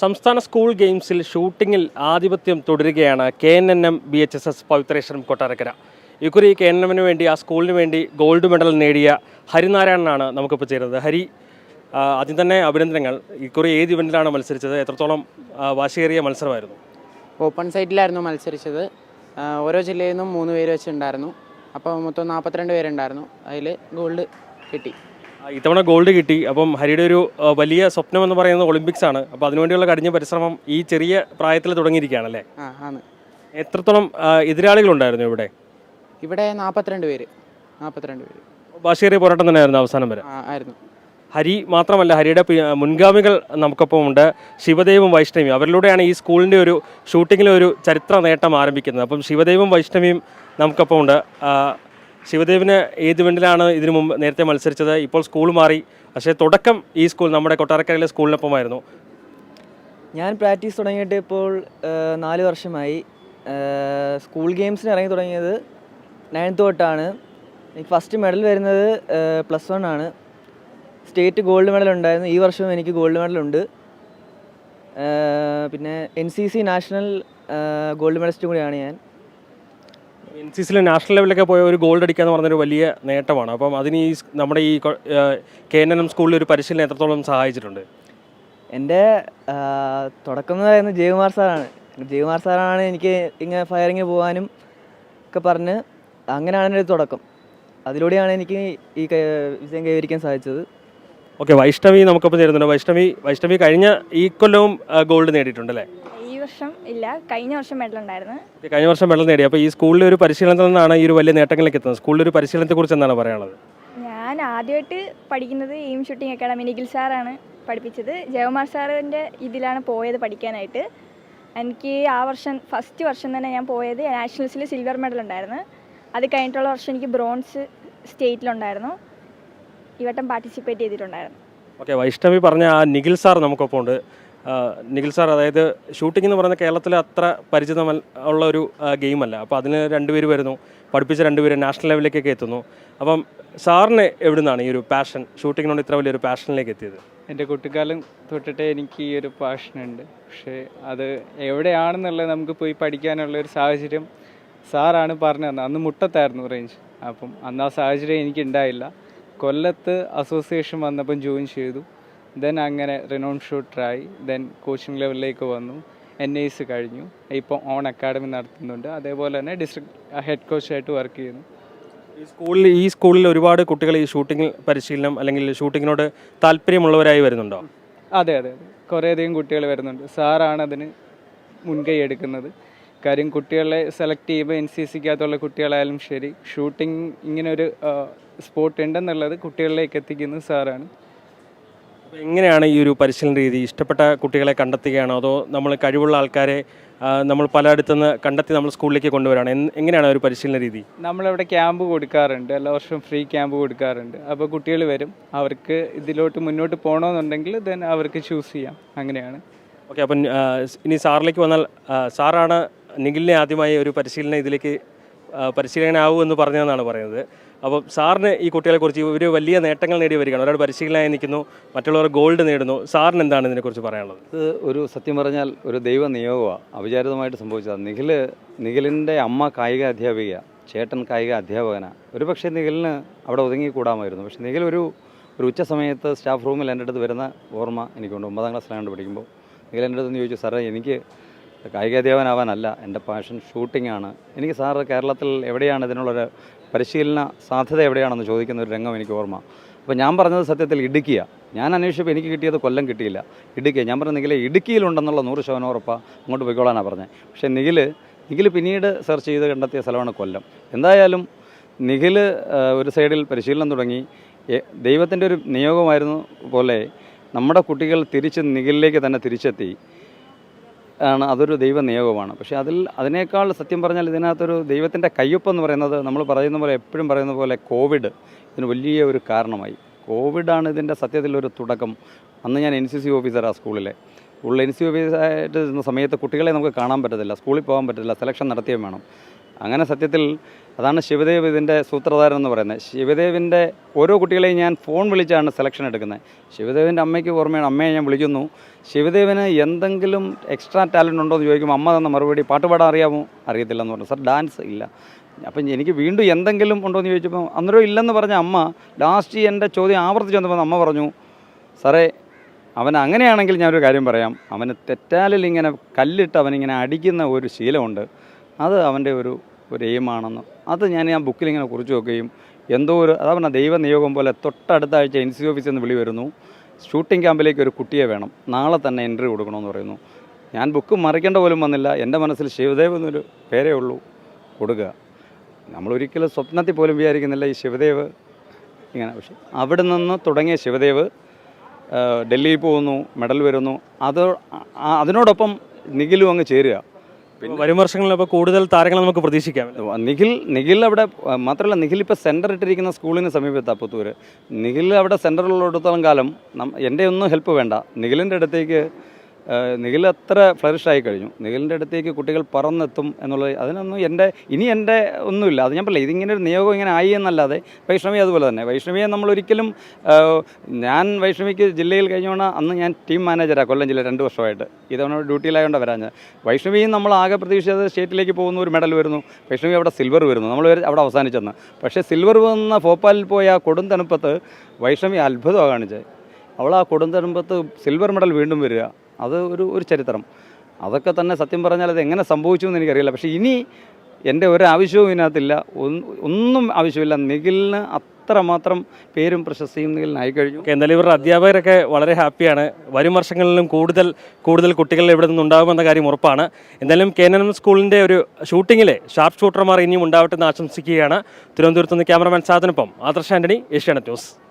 സംസ്ഥാന സ്കൂൾ ഗെയിംസിൽ ഷൂട്ടിങ്ങിൽ ആധിപത്യം തുടരുകയാണ് K N N M B H S S Pavithreswaram Kottarakkara. ഇക്കുറി കെ എൻ എമ്മിന് വേണ്ടി ആ സ്കൂളിന് വേണ്ടി ഗോൾഡ് മെഡൽ നേടിയ ഹരിനാരായണനാണ് നമുക്കിപ്പോൾ ചേരുന്നത്. ഹരി ആദ്യം തന്നെ അഭിനന്ദനങ്ങൾ. ഇക്കുറി ഏത് ഇവന്റിലാണ് മത്സരിച്ചത്? എത്രത്തോളം വാശിയേറിയ മത്സരമായിരുന്നു? ഓപ്പൺ സൈറ്റിലായിരുന്നു മത്സരിച്ചത്. ഓരോ ജില്ലയിൽ നിന്നും മൂന്ന് പേര് വെച്ചുണ്ടായിരുന്നു. അപ്പോൾ മൊത്തം നാൽപ്പത്തിരണ്ട് പേരുണ്ടായിരുന്നു. അതിൽ ഗോൾഡ് കിട്ടി. ഇത്തവണ ഗോൾഡ് കിട്ടി. അപ്പം ഹരിയുടെ ഒരു വലിയ സ്വപ്നം എന്ന് പറയുന്നത് ഒളിമ്പിക്സ് ആണ്. അപ്പോൾ അതിനുവേണ്ടിയുള്ള കഠിന പരിശ്രമം ഈ ചെറിയ പ്രായത്തിൽ തുടങ്ങിയിരിക്കുകയാണല്ലേ? എത്രത്തോളം എതിരാളികൾ എതിരാളികളുണ്ടായിരുന്നു ഇവിടെ? ഇവിടെ നാൽപ്പത്തിരണ്ട് പേര്. നാൽപ്പത്തിരണ്ട് പേര്. ബാഷേറിയ പോരാട്ടം തന്നെയായിരുന്നു അവസാനം വരെ. ആയിരുന്നു. ഹരി മാത്രമല്ല ഹരിയുടെ മുൻഗാമികൾ നമുക്കൊപ്പം ഉണ്ട്. ശിവദേവും വൈഷ്ണവിയും. അവരിലൂടെയാണ് ഈ സ്കൂളിന്റെ ഒരു ഷൂട്ടിങ്ങിലെ ഒരു ചരിത്ര നേട്ടം ആരംഭിക്കുന്നത്. അപ്പം ശിവദേവും വൈഷ്ണവിയും നമുക്കൊപ്പം ഉണ്ട്. ശിവദേവിന് ഏത് വെണ്ടിലാണ് ഇതിനു മുമ്പ് നേരത്തെ മത്സരിച്ചത്? ഇപ്പോൾ സ്കൂൾ മാറി. പക്ഷേ തുടക്കം ഈ സ്കൂൾ നമ്മുടെ കൊട്ടാരക്കരയിലെ സ്കൂളിനൊപ്പമായിരുന്നു. ഞാൻ പ്രാക്ടീസ് തുടങ്ങിയിട്ട് ഇപ്പോൾ നാല് വർഷമായി. സ്കൂൾ ഗെയിംസിന് ഇറങ്ങി തുടങ്ങിയത് നയൻത്ത് തൊട്ടാണ്. എനിക്ക് ഫസ്റ്റ് മെഡൽ വരുന്നത് പ്ലസ് വൺ ആണ്. സ്റ്റേറ്റ് ഗോൾഡ് മെഡൽ ഉണ്ടായിരുന്നു. ഈ വർഷവും എനിക്ക് ഗോൾഡ് മെഡൽ ഉണ്ട്. പിന്നെ N C C national gold medalist കൂടിയാണ് ഞാൻ. എൻ സി സിയിലെ നാഷണൽ ലെവലിലൊക്കെ പോയ ഒരു ഗോൾഡ് അടിക്കുക എന്ന് പറഞ്ഞൊരു വലിയ നേട്ടമാണ്. അപ്പം അതിന് ഈ നമ്മുടെ ഈ കൊ- എൻ എൻ എം സ്കൂളിൽ ഒരു പരിശീലനം എത്രത്തോളം സഹായിച്ചിട്ടുണ്ട്? എന്റെ തുടക്കം എന്ന് പറയുന്നത് ജയകുമാർ സാറാണ്. ജയകുമാർ സാറാണ് എനിക്ക് ഇങ്ങനെ ഫയറിങ് പോകാനും ഒക്കെ പറഞ്ഞ് അങ്ങനെയാണ് എന്റെ ഒരു തുടക്കം. അതിലൂടെയാണ് എനിക്ക് ഈ വിജയം കൈവരിക്കാൻ സാധിച്ചത്. ഓക്കെ വൈഷ്ണവി നമുക്കൊപ്പം ചേരുന്നുണ്ട്. വൈഷ്ണവി വൈഷ്ണവി കഴിഞ്ഞ ഈ കൊല്ലവും ഗോൾഡ് നേടിയിട്ടുണ്ട് അല്ലേ വർഷം ഇല്ല കഴിഞ്ഞ വർഷം മെഡൽ ഉണ്ടായിരുന്നു. കഴിഞ്ഞ വർഷം മെഡൽ നേടി. അപ്പോൾ ഈ സ്കൂളിലെ ഒരു പരിശീലനത്തിൽ നിന്നാണ് ഈ ഒരു വലിയ നേട്ടങ്ങളിലേക്ക് എത്തുന്നത്. സ്കൂളിലെ ഒരു പരിശീലനത്തെ കുറിച്ച് എന്താണ് പറയാനുള്ളത്? ഞാൻ ആദ്യമായിട്ട് പഠിക്കുന്നത് എയിം ഷൂട്ടിംഗ് അക്കാഡമി നിഖിൽ സാറാണ് പഠിപ്പിച്ചത്. ജയകുമാർ സാറിന്റെ ഇതിലാണ് പോയത് പഠിക്കാനായിട്ട്. എനിക്ക് ആ വർഷം ഫസ്റ്റ് വർഷം തന്നെ ഞാൻ പോയത് നാഷണൽസിൽ സിൽവർ മെഡൽ ഉണ്ടായിരുന്നു. അത് കഴിഞ്ഞിട്ടുള്ള വർഷം എനിക്ക് ബ്രോൺസ് സ്റ്റേറ്റിലുണ്ടായിരുന്നു. ഈ വട്ടം പാർട്ടിസിപ്പേറ്റ് ചെയ്തിട്ടുണ്ടായിരുന്നു. ഓക്കെ വൈഷ്ണവി പറഞ്ഞ ആ നിഖിൽ സാർ നമുക്കൊപ്പം ഉണ്ട് നിഖിൽ സാർ അതായത് ഷൂട്ടിംഗ് എന്ന് പറയുന്ന കേരളത്തിലെ അത്ര പരിചിതമ ഉള്ള ഒരു ഗെയിമല്ല. അപ്പോൾ അതിന് രണ്ടുപേര് വരുന്നു. പഠിപ്പിച്ച രണ്ടുപേര് നാഷണൽ ലെവലിലേക്കൊക്കെ എത്തുന്നു. അപ്പം സാറിന് എവിടുന്നാണ് ഈ ഒരു പാഷൻ ഷൂട്ടിങ്ങിനോട് ഇത്ര വലിയൊരു പാഷനിലേക്ക് എത്തിയത്? എന്റെ കുട്ടിക്കാലം തൊട്ടിട്ടേ എനിക്ക് ഈ ഒരു പാഷനുണ്ട് പക്ഷേ അത് എവിടെയാണെന്നുള്ളത് നമുക്ക് പോയി പഠിക്കാനുള്ള ഒരു സാഹചര്യം സാറാണ് പറഞ്ഞു തന്നത്. അന്ന് മുട്ടത്തായിരുന്നു റേഞ്ച് അപ്പം അന്ന് ആ സാഹചര്യം എനിക്കുണ്ടായില്ല. കൊല്ലത്ത് അസോസിയേഷൻ വന്നപ്പം ജോയിൻ ചെയ്തു. ദെൻ അങ്ങനെ റിനോൺ ഷൂട്ടറായി ദെൻ കോച്ചിങ് ലെവലിലേക്ക് വന്നു. എൻ ഐസ് കഴിഞ്ഞു. ഇപ്പോൾ ഓൺ അക്കാഡമി നടത്തുന്നുണ്ട്. അതേപോലെ തന്നെ ഡിസ്ട്രിക്ട് ഹെഡ് കോച്ചായിട്ട് വർക്ക് ചെയ്യുന്നു. ഈ സ്കൂളിൽ ഈ സ്കൂളിൽ ഒരുപാട് കുട്ടികൾ ഈ ഷൂട്ടിംഗ് പരിശീലനം അല്ലെങ്കിൽ ഷൂട്ടിങ്ങിനോട് താല്പര്യമുള്ളവരായി വരുന്നുണ്ടോ? അതെ അതെ അതെ. കുറേയധികം കുട്ടികൾ വരുന്നുണ്ട്. സാറാണ് അതിന് മുൻകൈ എടുക്കുന്നത്. കാര്യം കുട്ടികളെ സെലക്ട് ചെയ്യുമ്പോൾ എൻ സി സിക്കകത്തുള്ള കുട്ടികളായാലും ശരി ഷൂട്ടിംഗ് ഇങ്ങനെ ഒരു സ്പോട്ട് ഉണ്ടെന്നുള്ളത് കുട്ടികളിലേക്ക് എത്തിക്കുന്നത് സാറാണ് എങ്ങനെയാണ് ഈ ഒരു പരിശീലന രീതി? ഇഷ്ടപ്പെട്ട കുട്ടികളെ കണ്ടെത്തുകയാണോ? അതോ നമ്മൾ കഴിവുള്ള ആൾക്കാരെ നമ്മൾ പലയിടത്തുനിന്ന് കണ്ടെത്തി നമ്മൾ സ്കൂളിലേക്ക് കൊണ്ടുവരാണ്? എങ്ങനെയാണ് ഒരു പരിശീലന രീതി? നമ്മളിവിടെ ക്യാമ്പ് കൊടുക്കാറുണ്ട്. എല്ലാ വർഷവും ഫ്രീ ക്യാമ്പ് കൊടുക്കാറുണ്ട്. അപ്പോൾ കുട്ടികൾ വരും. അവർക്ക് ഇതിലോട്ട് മുന്നോട്ട് പോകണമെന്നുണ്ടെങ്കിൽ ദെൻ അവർക്ക് ചൂസ് ചെയ്യാം. അങ്ങനെയാണ്. ഓക്കെ അപ്പം ഇനി സാറിലേക്ക് വന്നാൽ സാറാണ് നിഖിലിനെ ആദ്യമായി ഒരു പരിശീലനം ഇതിലേക്ക് പരിശീലകനാവൂ എന്ന് പറഞ്ഞതെന്നാണ് പറയുന്നത്. അപ്പം സാറിന് ഈ കുട്ടികളെക്കുറിച്ച് ഇവർ വലിയ നേട്ടങ്ങൾ നേടി വരികയാണ്. ഒരാൾ പരിശീലനമായി നിൽക്കുന്നു മറ്റുള്ളവർ ഗോൾഡ് നേടുന്നു. സാറിന് എന്താണ് ഇതിനെക്കുറിച്ച് പറയാനുള്ളത്? ഇത് ഒരു സത്യം പറഞ്ഞാൽ ഒരു ദൈവ നിയോഗമാണ് അവിചാരിതമായിട്ട് സംഭവിച്ചതാണ് നിഖിൽ നിഖിലിന്റെ അമ്മ കായിക അധ്യാപിക ചേട്ടൻ കായിക അധ്യാപകനാണ് ഒരു പക്ഷേ നിഖിലിന് അവിടെ ഒതുങ്ങിക്കൂടാമായിരുന്നു. പക്ഷേ നിഖിൽ ഒരു ഒരു ഉച്ച സമയത്ത് സ്റ്റാഫ് റൂമിൽ എന്റെ അടുത്ത് വരുന്ന ഓർമ്മ എനിക്കുണ്ട്. ഒമ്പതാം ക്ലാസ്സിലാണ്ട് പഠിക്കുമ്പോൾ. നിഖിൽ എന്റെ അടുത്ത് ചോദിച്ചു സാറേ എനിക്ക് കായിക അധ്യാപകനാവാനല്ല എന്റെ പാഷൻ ഷൂട്ടിംഗ് ആണ്. എനിക്ക് സാറ് കേരളത്തിൽ എവിടെയാണ് ഇതിനുള്ളൊരു പരിശീലന സാധ്യത എവിടെയാണെന്ന് ചോദിക്കുന്ന ഒരു രംഗം എനിക്ക് ഓർമ്മ. അപ്പോൾ ഞാൻ പറഞ്ഞത് സത്യത്തിൽ ഇടുക്കിയാണ് ഞാൻ അന്വേഷിച്ചപ്പോൾ എനിക്ക് കിട്ടിയത് കൊല്ലം കിട്ടിയില്ല. ഇടുക്കി ഞാൻ പറഞ്ഞ നിഖിലെ ഇടുക്കിയിലുണ്ടെന്നുള്ള നൂറ് ശതമാനം ഉറപ്പാണ് അങ്ങോട്ട് പോയിക്കോളാനാണ് പറഞ്ഞത് പക്ഷേ നിഖിൽ നിഖിൽ പിന്നീട് സെർച്ച് ചെയ്ത് കണ്ടെത്തിയ സ്ഥലമാണ് കൊല്ലം. എന്തായാലും നിഖിൽ ഒരു സൈഡിൽ പരിശീലനം തുടങ്ങി. ദൈവത്തിന്റെ ഒരു നിയോഗമായിരുന്നു പോലെ നമ്മുടെ കുട്ടികൾ തിരിച്ച് നിഖിലിലേക്ക് തന്നെ തിരിച്ചെത്തി. ആണ് അതൊരു ദൈവ നിയോഗമാണ് പക്ഷേ അതിൽ അതിനേക്കാൾ സത്യം പറഞ്ഞാൽ ഇതിനകത്തൊരു ദൈവത്തിന്റെ കയ്യൊപ്പെന്ന് പറയുന്നത് നമ്മൾ പറയുന്ന പോലെ എപ്പോഴും പറയുന്ന പോലെ കോവിഡ് ഇതിന് വലിയ ഒരു കാരണമായി. കോവിഡാണ് ഇതിന്റെ സത്യത്തിലൊരു തുടക്കം. അന്ന് ഞാൻ എൻ സി സി ഓഫീസറാണ് സ്കൂളിലെ. ഉള്ള എൻ സി ഓഫീസറായിട്ട് ഇരുന്ന സമയത്ത് കുട്ടികളെ നമുക്ക് കാണാൻ പറ്റത്തില്ല സ്കൂളിൽ പോകാൻ പറ്റത്തില്ല സെലക്ഷൻ നടത്തിയേ വേണം. അങ്ങനെ സത്യത്തിൽ അതാണ് ശിവദേവ് ഇതിന്റെ സൂത്രധാരൻ എന്ന് പറയുന്നത്. ശിവദേവിന്റെ ഓരോ കുട്ടികളെയും ഞാൻ ഫോൺ വിളിച്ചാണ് സെലക്ഷൻ എടുക്കുന്നത്. ശിവദേവിന്റെ അമ്മയ്ക്ക് ഓർമ്മയാണ് അമ്മയെ ഞാൻ വിളിക്കുന്നു. ശിവദേവിന് എന്തെങ്കിലും എക്സ്ട്രാ ടാലന്റ് ഉണ്ടോ എന്ന് ചോദിക്കുമ്പോൾ അമ്മ തന്ന മറുപടി പാട്ടുപാടാൻ അറിയാമോ? അറിയത്തില്ല എന്ന് പറഞ്ഞു. സാർ ഡാൻസ് ഇല്ല. അപ്പം എനിക്ക് വീണ്ടും എന്തെങ്കിലും ഉണ്ടോ എന്ന് ചോദിച്ചപ്പോൾ അന്നേരം ഇല്ലെന്ന് പറഞ്ഞ അമ്മ ലാസ്റ്റ് എന്റെ ചോദ്യം ആവർത്തിച്ച് വന്നപ്പോൾ അമ്മ പറഞ്ഞു സാറേ അവൻ അങ്ങനെയാണെങ്കിൽ ഞാനൊരു കാര്യം പറയാം. അവന് തെറ്റാലിൽ ഇങ്ങനെ കല്ലിട്ട് അവനിങ്ങനെ അടിക്കുന്ന ഒരു ശീലമുണ്ട്. അത് അവന്റെ ഒരു ഒരു എയിമാണെന്ന് അത് ഞാൻ ആ ബുക്കിൽ ഇങ്ങനെ കുറിച്ച് വെക്കുകയും എന്തോ ഒരു അതാ പറഞ്ഞ ദൈവ നിയോഗം പോലെ തൊട്ടടുത്ത ആഴ്ച എൻ സി ഓഫീസിൽ നിന്ന് വിളി വരുന്നു. ഷൂട്ടിംഗ് ക്യാമ്പിലേക്ക് ഒരു കുട്ടിയെ വേണം. നാളെ തന്നെ എൻട്രി കൊടുക്കണമെന്ന് പറയുന്നു. ഞാൻ ബുക്ക് മറിക്കേണ്ട പോലും വന്നില്ല. എന്റെ മനസ്സിൽ ശിവദേവ് എന്നൊരു പേരേ ഉള്ളൂ. കൊടുക്കുക. നമ്മളൊരിക്കലും സ്വപ്നത്തിൽ പോലും വിചാരിക്കുന്നില്ല ഈ ശിവദേവ്. ഇങ്ങനെ. പക്ഷെ അവിടെ നിന്ന് തുടങ്ങിയ ശിവദേവ് ഡൽഹിയിൽ പോകുന്നു മെഡൽ വരുന്നു. അത് അതിനോടൊപ്പം നിഖിലും അങ്ങ് ചേരുക. വരും വർഷങ്ങളിൽ അപ്പോൾ കൂടുതൽ താരങ്ങളെ നമുക്ക് പ്രതീക്ഷിക്കാം. നിഖിൽ നിഖിൽ അവിടെ മാത്രമല്ല നിഖിൽ ഇപ്പോൾ സെന്റർ ഇട്ടിരിക്കുന്ന സ്കൂളിന് സമീപത്താണ് പുത്തൂര് നിഖിൽ അവിടെ സെന്ററിലുള്ളിടത്തോളം കാലം എന്റെ ഒന്നും ഹെൽപ്പ് വേണ്ട. നിഖിലിന്റെ അടുത്തേക്ക് നിഖിൽ അത്ര ഫ്ലറിഷ് ആയി കഴിഞ്ഞു. നിഖിലിന്റെ അടുത്തേക്ക് കുട്ടികൾ പറന്നെത്തും എന്നുള്ളത് അതിനൊന്നും എന്റെ ഇനി എന്റെ ഒന്നുമില്ല. അത് ഞാൻ പറയില്ല ഇതിങ്ങനെ ഒരു നിയോഗം ഇങ്ങനെ ആയി എന്നല്ലാതെ വൈഷ്ണവി അതുപോലെ തന്നെ. വൈഷ്ണവിയെ നമ്മൾ ഒരിക്കലും ഞാൻ വൈഷ്ണവിക്ക് ജില്ലയിൽ കഴിഞ്ഞോണ അന്ന് ഞാൻ ടീം മാനേജറാണ് കൊല്ലം ജില്ല രണ്ട് വർഷമായിട്ട്. ഇതവണ ഡ്യൂട്ടിയിലായതുകൊണ്ട് വരാൻ വൈഷ്ണവിയും നമ്മൾ ആകെ പ്രതീക്ഷിച്ചത് സ്റ്റേറ്റിലേക്ക് പോകുന്ന ഒരു മെഡൽ വരുന്നു. വൈഷ്ണവി അവിടെ സിൽവർ വരുന്നു. നമ്മൾ അവിടെ അവസാനിച്ചെന്ന്. പക്ഷേ സിൽവർ വന്ന ഭോപ്പാലിൽ പോയ കൊടും തണുപ്പത്ത് വൈഷ്ണവി അത്ഭുതമാണ് കാണിച്ചത്. അവൾ ആ കൊടും സിൽവർ മെഡൽ വീണ്ടും വരിക. അത് ഒരു ഒരു ചരിത്രം. അതൊക്കെ തന്നെ സത്യം പറഞ്ഞാൽ അത് എങ്ങനെ സംഭവിച്ചു എന്ന് എനിക്കറിയില്ല. പക്ഷേ ഇനി എന്റെ ഒരു ആവശ്യവും ഇതിനകത്തില്ല ഒന്ന് ആവശ്യമില്ല നിഖിലിന് അത്രമാത്രം പേരും പ്രശസ്തിയും നിഖിലിനായി കഴിഞ്ഞു. എന്തായാലും ഇവരുടെ അധ്യാപകരൊക്കെ വളരെ ഹാപ്പിയാണ്. വരും വർഷങ്ങളിലും കൂടുതൽ കൂടുതൽ കുട്ടികൾ ഇവിടെ നിന്ന് ഉണ്ടാകുമെന്ന കാര്യം ഉറപ്പാണ്. എന്തായാലും കെ എൻ സ്കൂളിന്റെ ഒരു ഷൂട്ടിങ്ങിലെ ഷാർപ്പ് ഷൂട്ടർമാർ ഇനിയും ഉണ്ടാവട്ടെ എന്ന് ആശംസിക്കുകയാണ്. തിരുവനന്തപുരത്ത് നിന്ന് ക്യാമറമാൻ സാധനപ്പം ആദർശ് ആന്റണി ഏഷ്യാനെറ്റ് ന്യൂസ്.